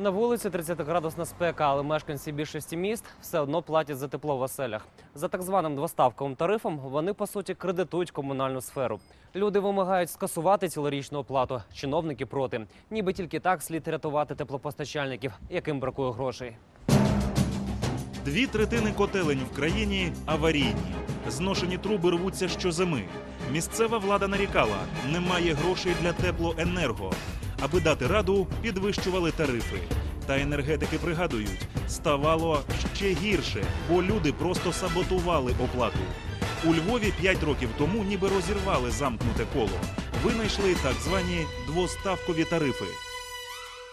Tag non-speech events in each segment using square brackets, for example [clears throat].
На вулиці 30-градусна спека, але мешканці більшості міст все одно платять за тепло в оселях. За так званим двоставковим тарифом вони по суті кредитують комунальну сферу. Люди вимагають скасувати цілорічну оплату. Чиновники проти. Ніби тільки так слід рятувати теплопостачальників, яким бракує грошей. Дві третини котелень в країні аварійні. Зношені труби рвуться щозими. Місцева влада нарікала, немає грошей для теплоенерго. Аби дати раду, підвищували тарифи. Та енергетики пригадують, ставало ще гірше, бо люди просто саботували оплату. У Львові 5 років тому ніби розірвали замкнуте коло. Винайшли так звані двоставкові тарифи.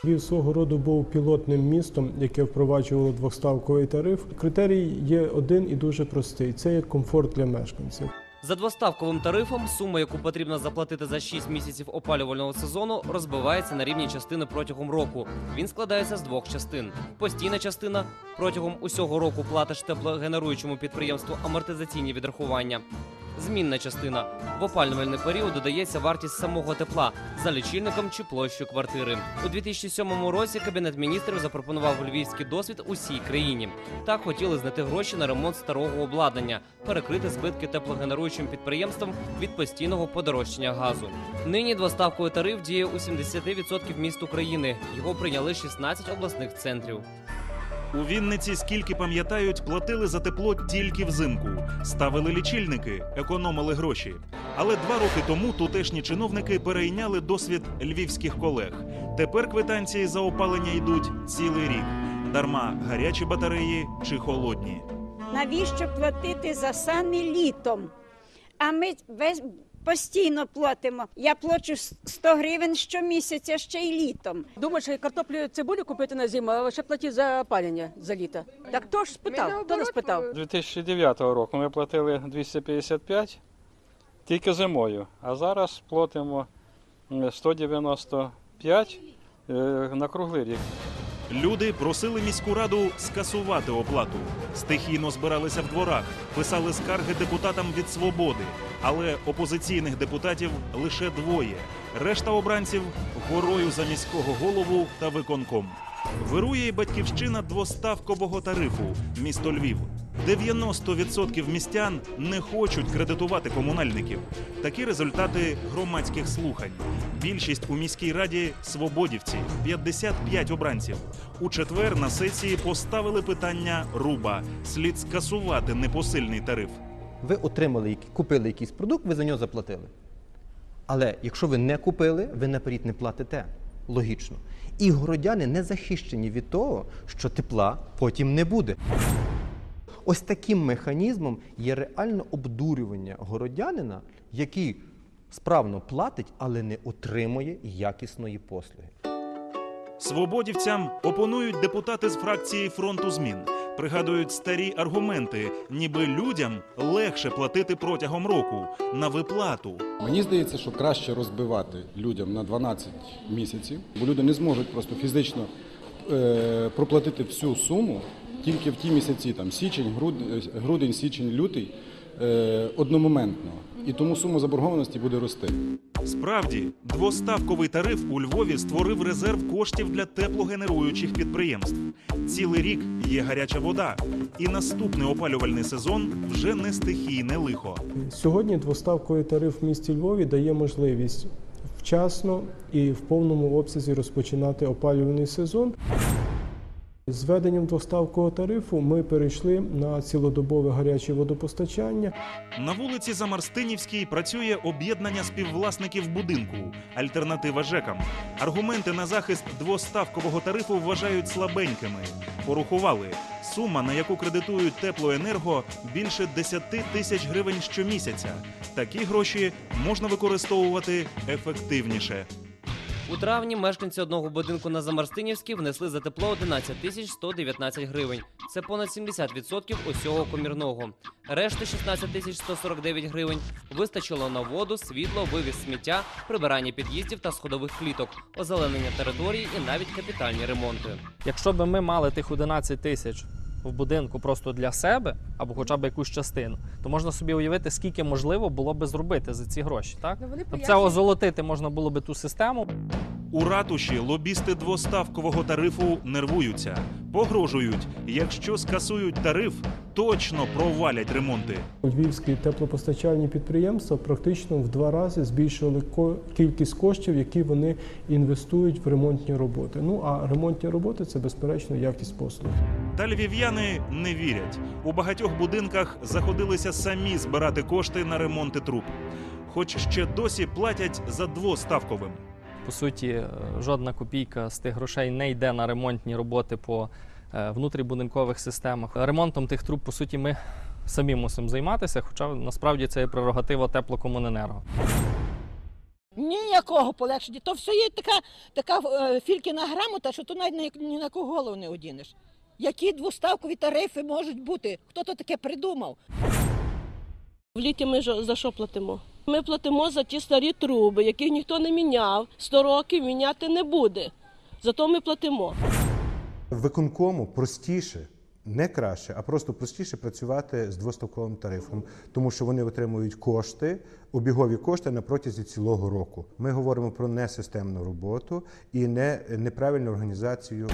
Львів свого роду був пілотним містом, яке впроваджувало двоставковий тариф. Критерій є один і дуже простий: це є комфорт для мешканців. За двоставковим тарифом сума, яку потрібно заплатити за 6 місяців опалювального сезону, розбивається на рівні частини протягом року. Він складається з двох частин. Постійна частина протягом усього року платиш теплогенеруючому підприємству амортизаційні відрахування. Змінна частина в опалювальний період додається вартість самого тепла за лічильником чи площою квартири. У 2007 році кабінет міністрів запропонував львівський досвід усій країні. Так хотіли знайти гроші на ремонт старого обладнання, перекрити збитки теплогенеруючим підприємствам від постійного подорожчання газу. Нині двоставковий тариф діє у 70% міст України. Його прийняли 16 обласних центрів. У Вінниці, скільки пам'ятають, платили за тепло тільки взимку, ставили лічильники, економили гроші. Але два роки тому тутешні чиновники перейняли досвід львівських колег. Тепер квитанції за опалення йдуть цілий рік. Дарма гарячі батареї чи холодні. Навіщо платити за сани літом? А ми весь постійно платимо. Я плачу 100 гривень щомісяця ще й літом. Думаєш, картоплю цибулю купити на зиму, а ще платити за опалення за літо. Так хто ж спитав? Хто не спитав? 2009 року ми платили 255 тільки зимою, а зараз платимо м, 195 е, на круглий рік. Люди просили міську раду скасувати оплату. Стихійно збиралися в дворах, писали скарги депутатам від свободи. Але опозиційних депутатів лише двоє. Решта обранців горою за міського голову та виконком. Вирує й батьківщина двоставкового тарифу місто Львів. 90% містян не хочуть кредитувати комунальників. Такі результати громадських слухань. Більшість у міській раді свободівці 55 обранців. У четвер на сесії поставили питання руба. Слід скасувати непосильний тариф. Ви отримали, купили якийсь продукт, ви за нього заплатили. Але якщо ви не купили, ви наперед не платите. Логічно. І городяни не захищені від того, що тепла потім не буде. Ось таким механізмом є реальне обдурювання городянина, який справно платить, але не отримує якісної послуги. Свободівцям опонують депутати з фракції фронту змін. Пригадують старі аргументи, ніби людям легше платити протягом року на виплату. Мені здається, що краще розбивати людям на 12 місяців, бо люди не зможуть просто фізично е, проплатити всю суму тільки в ті місяці, там січень, грудень, грудень січень, лютий е, одномоментно. І тому сума заборгованості буде рости. Справді, двоставковий тариф у Львові створив резерв коштів для теплогенеруючих підприємств. Цілий рік є гаряча вода, і наступний опалювальний сезон вже не стихійне лихо. Сьогодні двоставковий тариф в місті Львові дає можливість вчасно і в повному обсязі розпочинати опалювальний сезон. З введенням двоставкового тарифу ми перейшли на цілодобове гаряче водопостачання. На вулиці Замарстинівській працює об'єднання співвласників будинку Альтернатива ЖЕКам. Аргументи на захист двоставкового тарифу вважають слабенькими. Порахували сума, на яку кредитують теплоенерго, більше 10 тисяч гривень щомісяця. Такі гроші можна використовувати ефективніше. У травні мешканці одного будинку на Замарстинівській внесли за тепло 11 тисяч 119 гривень. Це понад 70% усього комірного. Решти 16 тисяч 149 гривень вистачило на воду, світло, вивіз сміття, прибирання під'їздів та сходових кліток, озеленення території і навіть капітальні ремонти. Якщо б ми мали тих 11 тисяч в будинку просто для себе, або хоча б якусь частину, то можна собі уявити, скільки можливо було би зробити за ці гроші. Так? Ну, вони Тобто це пояснюють- озолотити можна було би ту систему. У ратуші лобісти двоставкового тарифу нервуються, погрожують, якщо скасують тариф, точно провалять ремонти. Львівські теплопостачальні підприємства практично в два рази збільшили кількість коштів, які вони інвестують в ремонтні роботи. Ну а ремонтні роботи це безперечно якість послуг. Та львів'яни не вірять. У багатьох будинках заходилися самі збирати кошти на ремонти труб, хоч ще досі платять за двоставковим. По суті, е, жодна копійка з тих грошей не йде на ремонтні роботи по е, внутрібудинкових системах. Ремонтом тих труб, по суті, ми самі мусимо займатися, хоча насправді це є прерогатива теплокомуненерго. Ніякого полегшення. То все є така, така е, фількіна грамота, що то навіть ні, ні на кого голову не одінеш. Які двоставкові тарифи можуть бути? Хто то таке придумав? В літі ми ж- за що платимо? Ми платимо за ті старі труби, яких ніхто не міняв. 100 років міняти не буде. Зато ми платимо. Виконкому простіше, не краще, а просто простіше працювати з двоставковим тарифом, тому що вони отримують кошти, обігові кошти на протязі цілого року. Ми говоримо про несистемну роботу і не, неправильну організацію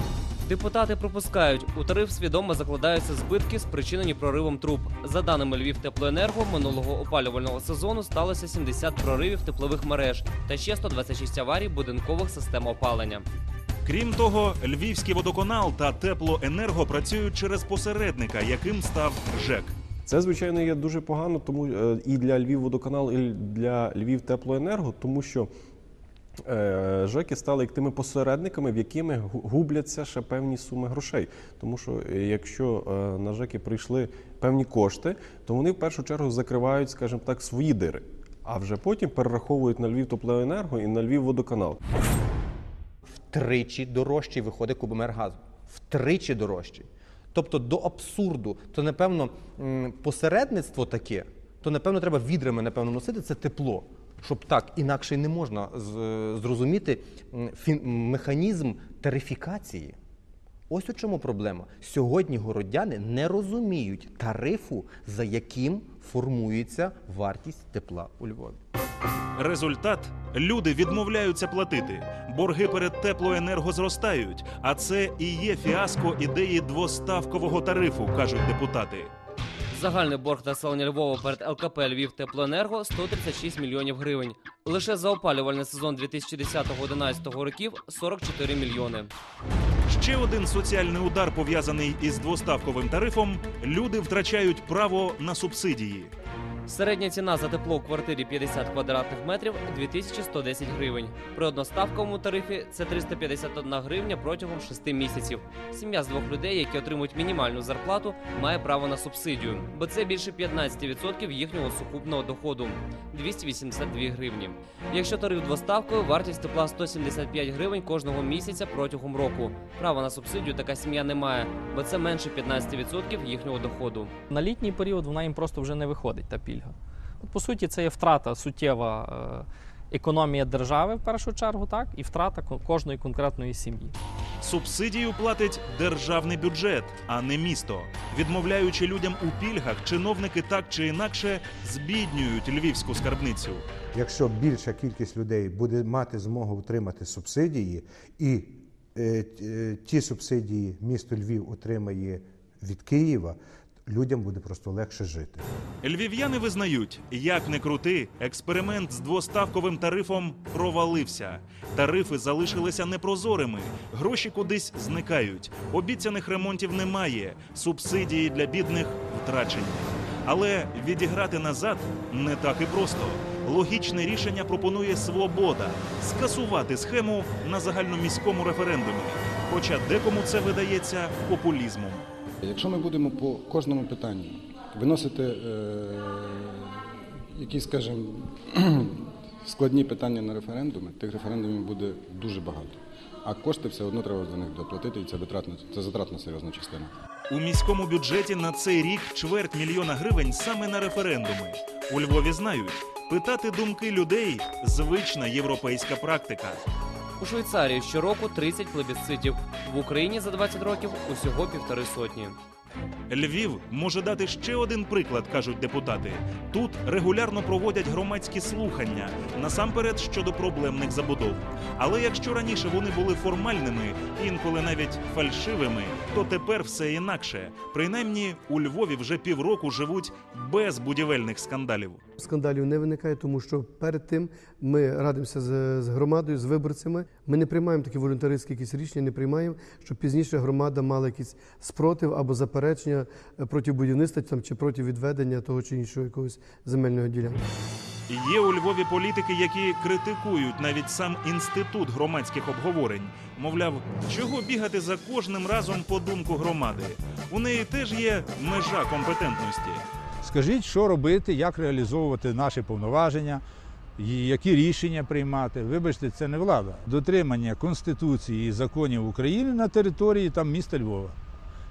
Депутати пропускають, у тариф свідомо закладаються збитки, спричинені проривом труб. За даними Львівтеплоенерго, минулого опалювального сезону сталося 70 проривів теплових мереж та ще 126 аварій будинкових систем опалення. Крім того, Львівський водоканал та теплоенерго працюють через посередника, яким став ЖЕК. Це, звичайно, є дуже погано, тому е, і для Львівводоканал, і для Львівтеплоенерго, тому що е, ЖЕКи стали як тими посередниками, в якими губляться ще певні суми грошей. Тому що е, якщо на ЖЕКи прийшли певні кошти, то вони в першу чергу закривають, скажімо так, свої дири, а вже потім перераховують на Львівтеплоенерго і на Львівводоканал. Втричі дорожчий виходить кубомер газу. Втричі дорожчий. Тобто до абсурду. То, напевно, посередництво таке, то, напевно, треба відрами напевно, носити це тепло. Щоб так, інакше не можна зрозуміти м, механізм тарифікації. Ось у чому проблема. Сьогодні городяни не розуміють тарифу, за яким формується вартість тепла у Львові. Результат люди відмовляються платити. Борги перед теплоенерго зростають. А це і є фіаско ідеї двоставкового тарифу, кажуть депутати. Загальний борг населення Львова перед ЛКП Львів Теплоенерго 136 мільйонів гривень. Лише за опалювальний сезон 2010-2011 років 44 мільйони. Ще один соціальний удар пов'язаний із двоставковим тарифом. Люди втрачають право на субсидії. Середня ціна за тепло у квартирі 50 квадратних метрів 2110 гривень. При одноставковому тарифі це 351 гривня протягом 6 місяців. Сім'я з двох людей, які отримують мінімальну зарплату, має право на субсидію, бо це більше 15% їхнього сукупного доходу 282 гривні. Якщо тариф двоставкою, вартість тепла 175 гривень кожного місяця протягом року. Права на субсидію така сім'я не має, бо це менше 15% їхнього доходу. На літній період вона їм просто вже не виходить та пільга. От, по суті, це є втрата суттєва е, економія держави в першу чергу, так, і втрата ко- кожної конкретної сім'ї. Субсидію платить державний бюджет, а не місто. Відмовляючи людям у пільгах, чиновники так чи інакше збіднюють львівську скарбницю. Якщо більша кількість людей буде мати змогу отримати субсидії, і е, е, ті субсидії місто Львів отримає від Києва, людям буде просто легше жити. Львів'яни визнають, як не крути, експеримент з двоставковим тарифом провалився. Тарифи залишилися непрозорими, гроші кудись зникають, обіцяних ремонтів немає, субсидії для бідних втрачені. Але відіграти назад не так і просто. Логічне рішення пропонує свобода скасувати схему на загальноміському референдумі. Хоча декому це видається популізмом. Якщо ми будемо по кожному питанню виносити е, якісь, скажімо, [clears throat] складні питання на референдуми, тих референдумів буде дуже багато. А кошти все одно треба за них доплатити, і це витратна, це затратна серйозна частина. У міському бюджеті на цей рік чверть мільйона гривень саме на референдуми. У Львові знають, питати думки людей звична європейська практика. У Швейцарії щороку 30 плебісцитів. В Україні за 20 років усього півтори сотні. Львів може дати ще один приклад, кажуть депутати. Тут регулярно проводять громадські слухання, насамперед щодо проблемних забудов. Але якщо раніше вони були формальними, інколи навіть фальшивими, то тепер все інакше. Принаймні у Львові вже півроку живуть без будівельних скандалів. Скандалів не виникає, тому що перед тим ми радимося з, з громадою, з виборцями. Ми не приймаємо такі волонтерські якісь рішення, не приймаємо, щоб пізніше громада мала якийсь спротив або заперечення е, проти будівництва там, чи проти відведення того чи іншого якогось земельного ділянки. Є у Львові політики, які критикують навіть сам інститут громадських обговорень. Мовляв, чого бігати за кожним разом по думку громади. У неї теж є межа компетентності. Скажіть, що робити, як реалізовувати наші повноваження, які рішення приймати. Вибачте, це не влада. Дотримання Конституції і законів України на території там міста Львова.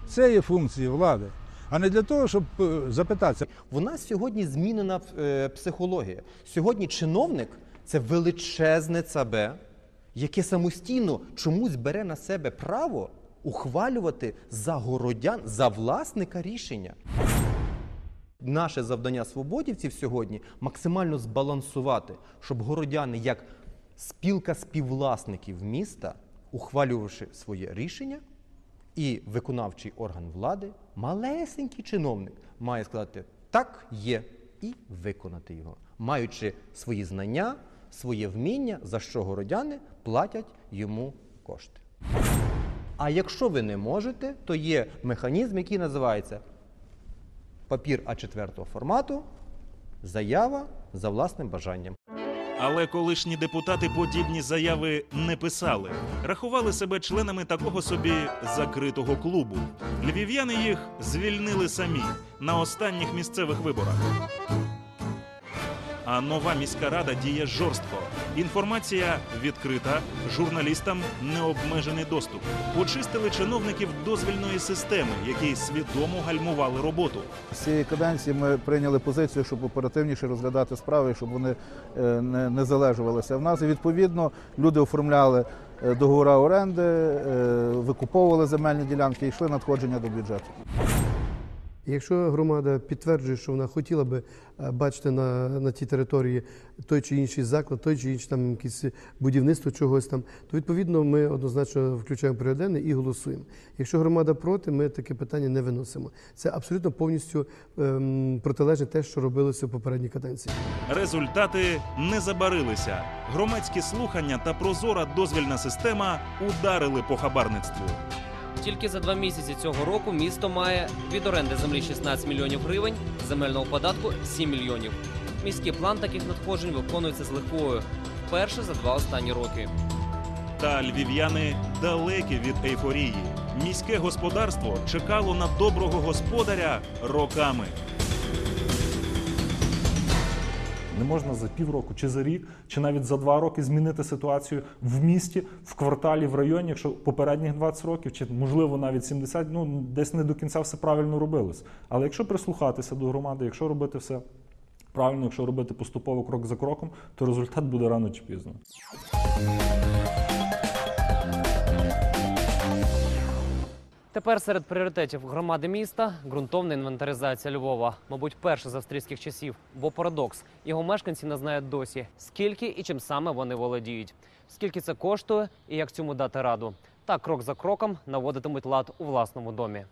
Це є функції влади, а не для того, щоб е, запитатися. У нас сьогодні змінена е, психологія. Сьогодні чиновник це величезне ЦБ, яке самостійно чомусь бере на себе право ухвалювати за городян, за власника рішення. Наше завдання свободівців сьогодні максимально збалансувати, щоб городяни, як спілка співвласників міста, ухвалювавши своє рішення, і виконавчий орган влади, малесенький чиновник, має сказати так є і виконати його, маючи свої знання, своє вміння, за що городяни платять йому кошти. А якщо ви не можете, то є механізм, який називається папір А4 формату, заява за власним бажанням. Але колишні депутати подібні заяви не писали, рахували себе членами такого собі закритого клубу. Львів'яни їх звільнили самі на останніх місцевих виборах. А нова міська рада діє жорстко. Інформація відкрита, журналістам необмежений доступ. Почистили чиновників дозвільної системи, які свідомо гальмували роботу. З цієї каденції ми прийняли позицію, щоб оперативніше розглядати справи, щоб вони е, не, не залежувалися в нас. І відповідно люди оформляли е, договори оренди, е, викуповували земельні ділянки і йшли надходження до бюджету. Якщо громада підтверджує, що вона хотіла би е, бачити на, на тій території той чи інший заклад, той чи інший там якесь будівництво чогось там, то відповідно ми однозначно включаємо пріоритетне і голосуємо. Якщо громада проти, ми таке питання не виносимо. Це абсолютно повністю ем, протилежне те, що робилося в попередній каденції. Результати не забарилися. Громадські слухання та прозора дозвільна система ударили по хабарництву. Тільки за два місяці цього року місто має від оренди землі 16 мільйонів гривень, земельного податку 7 мільйонів. Міський план таких надходжень виконується з лихвою вперше за два останні роки. Та львів'яни далекі від ейфорії. Міське господарство чекало на доброго господаря роками. Не можна за півроку чи за рік, чи навіть за два роки змінити ситуацію в місті, в кварталі, в районі, якщо попередніх 20 років, чи можливо навіть 70, ну десь не до кінця все правильно робилось. Але якщо прислухатися до громади, якщо робити все правильно, якщо робити поступово крок за кроком, то результат буде рано чи пізно. Тепер серед пріоритетів громади міста ґрунтовна інвентаризація Львова, мабуть, перша з австрійських часів. Бо парадокс його мешканці не знають досі, скільки і чим саме вони володіють, скільки це коштує і як цьому дати раду. Так крок за кроком наводитимуть лад у власному домі.